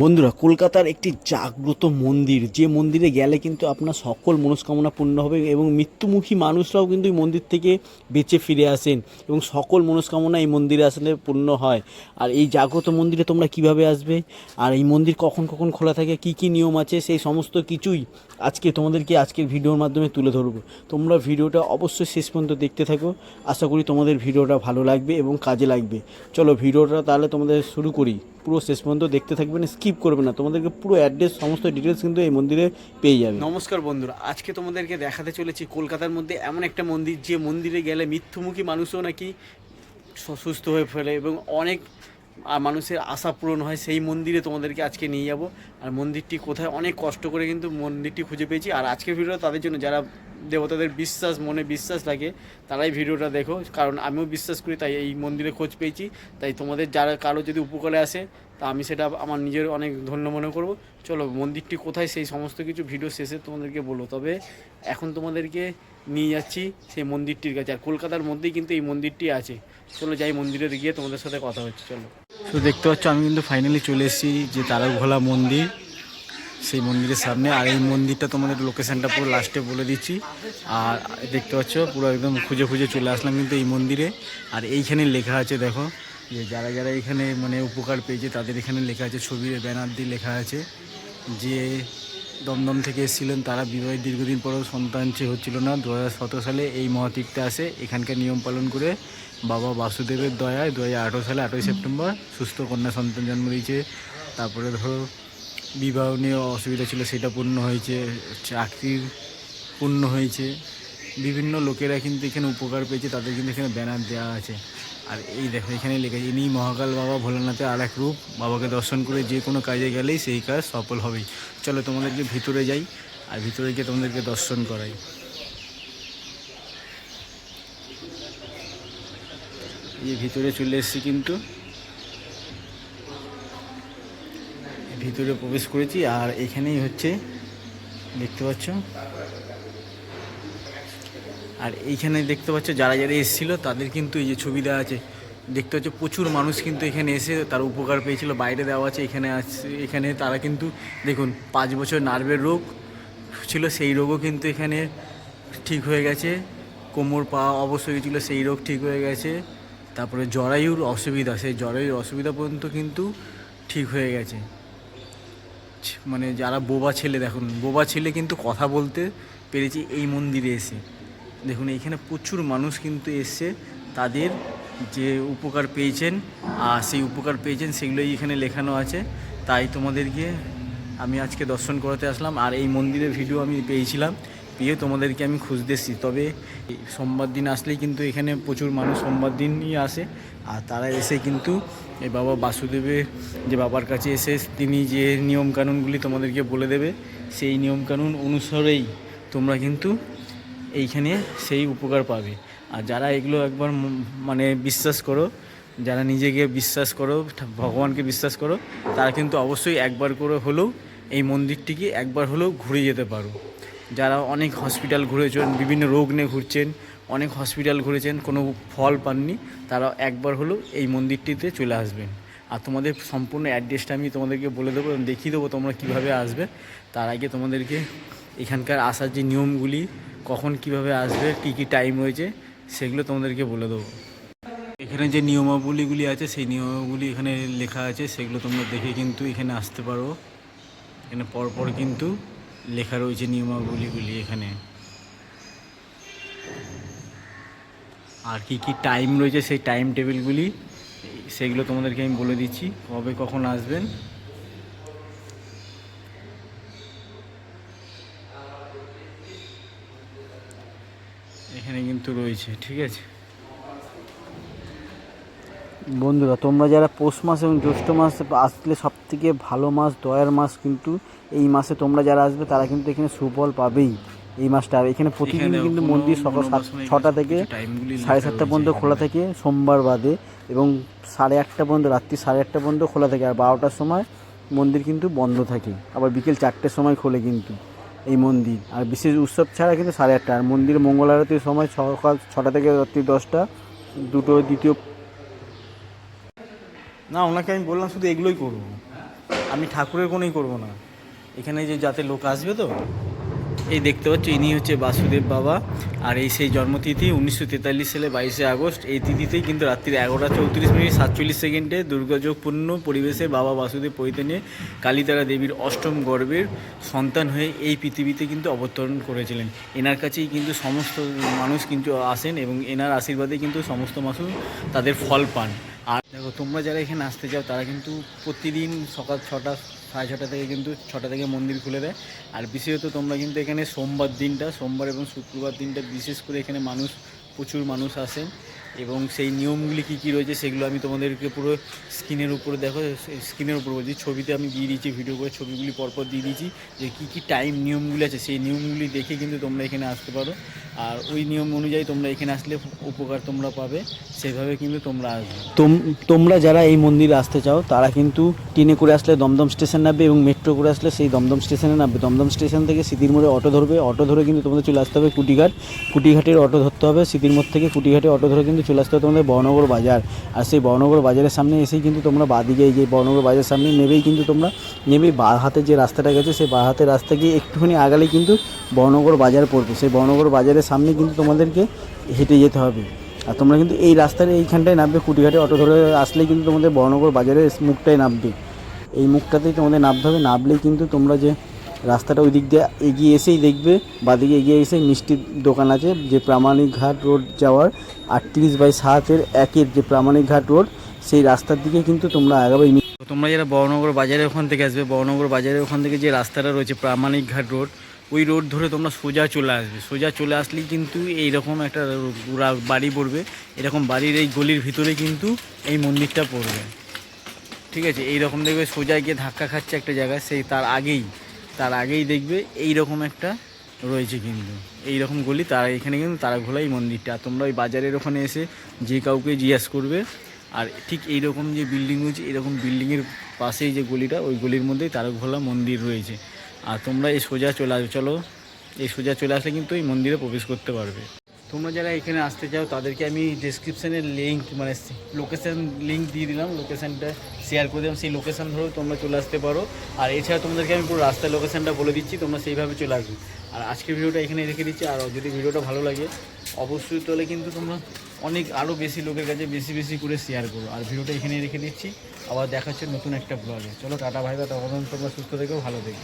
বন্ধুরা, কলকাতার একটি জাগ্রত মন্দির, যে মন্দিরে গেলে কিন্তু আপনার সকল মনস্কামনা পূর্ণ হবে এবং মৃত্যুমুখী মানুষরাও কিন্তু এই মন্দির থেকে বেঁচে ফিরে আসেন এবং সকল মনস্কামনা এই মন্দিরে আসলে পূর্ণ হয়। আর এই জাগ্রত মন্দিরে তোমরা কীভাবে আসবে? আর এই মন্দির কখন কখন খোলা থাকে? কি কি নিয়ম আছে? সেই সমস্ত কিছুই আজকে তোমাদেরকে আজকের ভিডিওর মাধ্যমে তুলে ধরবো। তোমরা ভিডিওটা অবশ্যই শেষ পর্যন্ত দেখতে থাকো। আশা করি তোমাদের ভিডিওটা ভালো লাগবে এবং কাজে লাগবে। চলো ভিডিওটা তাহলে তোমাদের শুরু করি। পুরো শেষ পর্যন্ত দেখতে থাকবেন স্কিপ করবে না। তোমাদেরকে পুরো অ্যাড্রেস সমস্ত ডিটেলস কিন্তু এই মন্দিরে পেয়ে যাবে। নমস্কার বন্ধুরা, আজকে তোমাদেরকে দেখাতে চলেছি কলকাতার মধ্যে এমন একটা মন্দির, যে মন্দিরে গেলে মৃত্যুমুখী মানুষও নাকি সুস্থ হয়ে ফেলে এবং অনেক আর মানুষের আশা পূরণ হয়। সেই মন্দিরে তোমাদেরকে আজকে নিয়ে যাব। আর মন্দিরটি কোথায়? অনেক কষ্ট করে কিন্তু মন্দিরটি খুঁজে পেয়েছি। আর আজকের ভিডিও তাদের জন্য, যারা দেবতাদের বিশ্বাস, মনে বিশ্বাস লাগে, তারাই ভিডিওটা দেখো। কারণ আমিও বিশ্বাস করি, তাই এই মন্দিরে খোঁজ পেয়েছি। তাই তোমাদের যারা কারও যদি উপকারে আসে, তা আমি সেটা আমার নিজের অনেক ধন্য মনে করব। চলো, মন্দিরটি কোথায়, সেই সমস্ত কিছু ভিডিও শেষে তোমাদেরকে বলো তবে এখন তোমাদেরকে নিয়ে যাচ্ছি সেই মন্দিরটির কাছে। আর কলকাতার মধ্যেই কিন্তু এই মন্দিরটি আছে। চলো, যাই মন্দিরে গিয়ে তোমাদের সাথে কথা হচ্ছে, চলো। তো দেখতে পাচ্ছ, আমি কিন্তু ফাইনালি চলে এসেছি যে তারকভোলা মন্দির। সেই মন্দিরের সামনে। আর এই মন্দিরটা তোমাদের লোকেশানটা পুরো লাস্টে বলে দিচ্ছি। আর দেখতে পাচ্ছ, পুরো একদম খুঁজে খুঁজে চলে আসলাম কিন্তু এই মন্দিরে। আর এইখানে লেখা আছে, দেখো, যে যারা যারা এখানে মানে উপকার পেয়েছে, তাদের এখানে লেখা আছে, ছবির ব্যানার দিয়ে লেখা আছে, যে দমদম থেকে এসেছিলেন, তারা বিবাহের দীর্ঘদিন পরেও সন্তান চেয়ে হচ্ছিল না। দু হাজার সতেরো সালে এই মহাতীর্থে আসে। এখানকার নিয়ম পালন করে বাবা বাসুদেবের দয়ায় দু হাজার আঠেরো সালে আঠেরোই সেপ্টেম্বর সুস্থ কন্যা সন্তান জন্ম দিয়েছে। তারপরে ধরো বিবাহ নিয়ে অসুবিধা ছিল, সেটা পূর্ণ হয়েছে, চাকরির পূর্ণ হয়েছে। বিভিন্ন লোকেরা কিন্তু এখানে উপকার পেয়েছে, তাদের কিন্তু এখানে ব্যানার দেওয়া আছে। আর এই দেখো, এখানে লেখা ইনি মহাকাল বাবা ভোলানাথের আর এক রূপ, বাবাকে দর্শন করে যে কোনো কাজে গেলেই সেই কাজ সফল হবেই চলো তোমাদেরকে ভিতরে যাই, আর ভিতরে গিয়ে তোমাদেরকে দর্শন করাই। এই ভিতরে চলে এসেছি কিন্তু। ভিতরে প্রবেশ করেছি আর এখানেই হচ্ছে, দেখতে পাচ্ছ? আর এইখানে দেখতে পাচ্ছ, যারা যারা এসেছিল তাদের কিন্তু এই যে ছবি দেওয়া আছে। দেখতে পাচ্ছ, প্রচুর মানুষ কিন্তু এখানে এসে তার উপকার পেয়েছিল, বাইরে দেওয়া আছে, এখানে আছে, এখানে তারা কিন্তু, দেখুন, পাঁচ বছর নার্ভের রোগ ছিল, সেই রোগও কিন্তু এখানে ঠিক হয়ে গেছে। কোমর, পা অবশ্যই ছিল, সেই রোগ ঠিক হয়ে গেছে। তারপরে জরায়ুর অসুবিধা, সেই জরায়ুর অসুবিধা পর্যন্ত কিন্তু ঠিক হয়ে গেছে। মানে যারা বোবা ছেলে, দেখুন, বোবা ছেলে কিন্তু কথা বলতে পেরেছি এই মন্দিরে এসে। দেখুন এখানে প্রচুর মানুষ কিন্তু এসছে তাদের যে উপকার পেয়েছেন, আর সেই উপকার পেয়েছেন সেগুলোই এখানে লেখানো আছে। তাই তোমাদেরকে আমি আজকে দর্শন করাতে আসলাম, আর এই মন্দিরের ভিডিও আমি পেয়েছিলাম। পেয়ে তোমাদেরকে আমি খুঁজতে এসেছি তবে সোমবার দিন আসলেই কিন্তু এখানে প্রচুর মানুষ সোমবার দিনই আসে। আর তারা এসে কিন্তু এই বাবা বাসুদেবের যে বাবার কাছে এসে তিনি যে নিয়মকানুনগুলি তোমাদেরকে বলে দেবে, সেই নিয়মকানুন অনুসারেই তোমরা কিন্তু এইখানে সেই উপকার পাবে। আর যারা এগুলো একবার মানে বিশ্বাস করো, যারা নিজেকে বিশ্বাস করো ভগবানকে বিশ্বাস করো, তারা কিন্তু অবশ্যই একবার করে হলেও এই মন্দিরটিকে একবার হলেও ঘুরে যেতে পারো। যারা অনেক হসপিটাল ঘুরেছেন, বিভিন্ন রোগ নিয়ে ঘুরছেন, অনেক হসপিটাল ঘুরেছেন, কোনো ফল পাননি, তারা একবার হলেও এই মন্দিরটিতে চলে আসবেন। আর তোমাদের সম্পূর্ণ অ্যাড্রেসটা আমি তোমাদেরকে বলে দেবো দেখিয়ে দেবো তোমরা কীভাবে আসবে। তার আগে তোমাদেরকে এখানকার আসার যে নিয়মগুলি, কখন কীভাবে আসবে, কী কী টাইম রয়েছে সেগুলো তোমাদেরকে বলে দেবো। এখানে যে নিয়মাবলীগুলি আছে, সেই নিয়মাবলী এখানে লেখা আছে, সেগুলো তোমরা দেখে কিন্তু এখানে আসতে পারো। এখানে পরপর কিন্তু লেখা রয়েছে নিয়মাবলীগুলি এখানে। আর কি কি টাইম রয়েছে সেই টাইম টেবিলগুলি সেগুলো তোমাদেরকে আমি বলে দিচ্ছি, কবে কখন আসবেন। এখানে কিন্তু রয়েছে, ঠিক আছে। বন্ধুরা তোমরা যারা পৌষ মাস এবং জ্যৈষ্ঠ মাস আসলে সব থেকে ভালো মাস দয়ার মাস কিন্তু এই মাসে তোমরা যারা আসবে তারা কিন্তু এখানে সুফল পাবেই এই মাসটা। আর এখানে প্রতিদিন কিন্তু মন্দির সকাল সাত ছটা থেকে সাড়ে সাতটা পর্যন্ত খোলা থাকে সোমবার বাদে এবং সাড়ে আটটা পর্যন্ত রাত্রি সাড়ে আটটা পর্যন্ত খোলা থাকে আর বারোটার সময় মন্দির কিন্তু বন্ধ থাকে। আবার বিকেল চারটের সময় খোলে কিন্তু এই মন্দির। আর বিশেষ উৎসব ছাড়া কিন্তু সাড়ে আটটা। আর মন্দির মঙ্গল আরতির সময় সকাল ছটা থেকে রাত্রি দশটা দুটো দ্বিতীয় না, ওনাকে আমি বললাম শুধু এগুলোই করব। আমি ঠাকুরের কোনোই করব না। এখানে যে যাতে লোক আসবে তো, এই দেখতে পাচ্ছ, ইনি হচ্ছে বাসুদেব বাবা। আর এই সেই জন্মতিথি উনিশশো তেতাল্লিশ সালে বাইশে আগস্ট। এই তিথিতেই কিন্তু রাত্রির এগারোটা চৌত্রিশ মিনিট সাতচল্লিশ সেকেন্ডে দুর্গাযোগপূর্ণ পরিবেশে বাবা বাসুদেব পৈতেনে কালীতারা দেবীর অষ্টম গর্বের সন্তান হয়ে এই পৃথিবীতে কিন্তু অবতরণ করেছিলেন। এনার কাছেই কিন্তু সমস্ত মানুষ কিন্তু আসেন এবং এনার আশীর্বাদে কিন্তু সমস্ত মানুষ তাদের ফল পান। আর দেখো, তোমরা যারা এখানে আসতে চাও, তারা কিন্তু প্রতিদিন সকাল ছটা, সাড়ে ছটা থেকে কিন্তু ছটা থেকে মন্দির খুলে দেয়। আর বিশেষত তোমরা কিন্তু এখানে সোমবার দিনটা, সোমবার এবং শুক্রবার দিনটা বিশেষ করে এখানে মানুষ, প্রচুর মানুষ আসেন। এবং সেই নিয়মগুলি কী কী রয়েছে সেগুলো আমি তোমাদেরকে পুরো স্ক্রিনের উপরে দেখো স্ক্রিনের উপর বলছি, ছবিতে আমি দিয়ে দিয়েছি ভিডিও করে ছবিগুলি পরপর দিয়ে দিয়েছি যে কী কী টাইম নিয়মগুলি আছে, সেই নিয়মগুলি দেখে কিন্তু তোমরা এখানে আসতে পারো। আর ওই নিয়ম অনুযায়ী তোমরা এখানে আসলে উপকার তোমরা পাবে, সেভাবে কিন্তু তোমরা আসবে। তোমরা যারা এই মন্দিরে আসতে চাও, তারা কিন্তু ট্রেনে করে আসলে দমদম স্টেশন নামবে এবং মেট্রো করে আসলে সেই দমদম স্টেশনে নামবে। দমদম স্টেশন থেকে সিটির মোড়ে অটো ধরবে, অটো ধরে কিন্তু তোমাদের চলে আসতে হবে কুটিঘাট। কুটিঘাটের অটো ধরতে হবে, সিটির মোড় থেকে কুটিঘাটে অটো ধরে কিন্তু চলে আসতে হবে তোমাদের বহনগর বাজার। আর সেই বহনগর বাজারের সামনে এসেই কিন্তু তোমরা বাদিকে যে বহনগর বাজারের সামনে নেবেই কিন্তু তোমরা। নেবেই বা হাতে যে রাস্তাটা গেছে, সেই বা হাতের রাস্তা গিয়ে একটুখানি আগালে কিন্তু বহনগর বাজার পড়বে। সেই বহনগর বাজারের সামনে কিন্তু তোমাদেরকে হেঁটে যেতে হবে। আর তোমরা কিন্তু এই রাস্তার এইখানটায় নামবে কুটিঘাটে অটো ধরে আসলেই কিন্তু তোমাদের বহনগর বাজারের মুখটায় নামবে। এই মুখটাতেই তোমাদের নামতে হবে, নামলেই কিন্তু তোমরা যে রাস্তাটা ওই দিক দিয়ে এগিয়ে এসেই দেখবে, বাদিকে এগিয়ে এসে মিষ্টির দোকান আছে, যে প্রামাণিক ঘাট রোড যাওয়ার আটত্রিশ বাই সাতের একের যে প্রামাণিক ঘাট রোড, সেই রাস্তার দিকে কিন্তু তোমরা আগাবে। তোমরা যারা বহনগর বাজারের ওখান থেকে আসবে বহনগর বাজারের ওখান থেকে যে রাস্তাটা রয়েছে প্রামাণিক ঘাট রোড, ওই রোড ধরে তোমরা সোজা চলে আসবে। সোজা চলে আসলেই কিন্তু এইরকম একটা বাড়ি পড়বে, এরকম বাড়ির এই গলির ভিতরে কিন্তু এই মন্দিরটা পড়বে। ঠিক আছে এই রকম দেখবে সোজা গিয়ে ধাক্কা খাচ্ছে একটা জায়গায়, সেই তার আগেই তার আগেই দেখবে এই রকম একটা রয়েছে কিন্তু। এই রকম গলি, তার এখানে কিন্তু তারা ঘোলাই মন্দিরটা। তোমরা ওই বাজারের ওখানে এসে যে কাউকে জিজ্ঞাসা করবে, আর ঠিক এই রকম যে বিল্ডিং রয়েছে, এরকম বিল্ডিংয়ের পাশেই যে গলিটা, ওই গলির মধ্যেই তারা ঘোলা মন্দির রয়েছে। আর তোমরা এই সোজা চলে চলো, এই সোজা চলে আসলে কিন্তু এই মন্দিরে প্রবেশ করতে পারবে। তোমরা যারা এখানে আসতে চাও, তাদেরকে আমি ডিসক্রিপশানের লিঙ্ক মানে লোকেশান লিঙ্ক দিয়ে দিলাম। লোকেশানটা শেয়ার করে দিলাম। সেই লোকেশান ধরেও তোমরা চলে আসতে পারো। আর এছাড়া তোমাদেরকে আমি পুরো রাস্তার লোকেশানটা বলে দিচ্ছি, তোমরা সেইভাবে চলে আসবে। আর আজকের ভিডিওটা এখানে রেখে দিচ্ছি। আর যদি ভিডিওটা ভালো লাগে, অবশ্যই তাহলে কিন্তু তোমরা অনেক আরও বেশি লোকের কাছে বেশি বেশি করে শেয়ার করো। আর ভিডিওটা এখানে রেখে দিচ্ছি। আবার দেখাচ্ছে নতুন একটা ব্লগে চলো, টাটা ভাই বা তখন তোমরা সুস্থ থেকেও ভালো থেকো।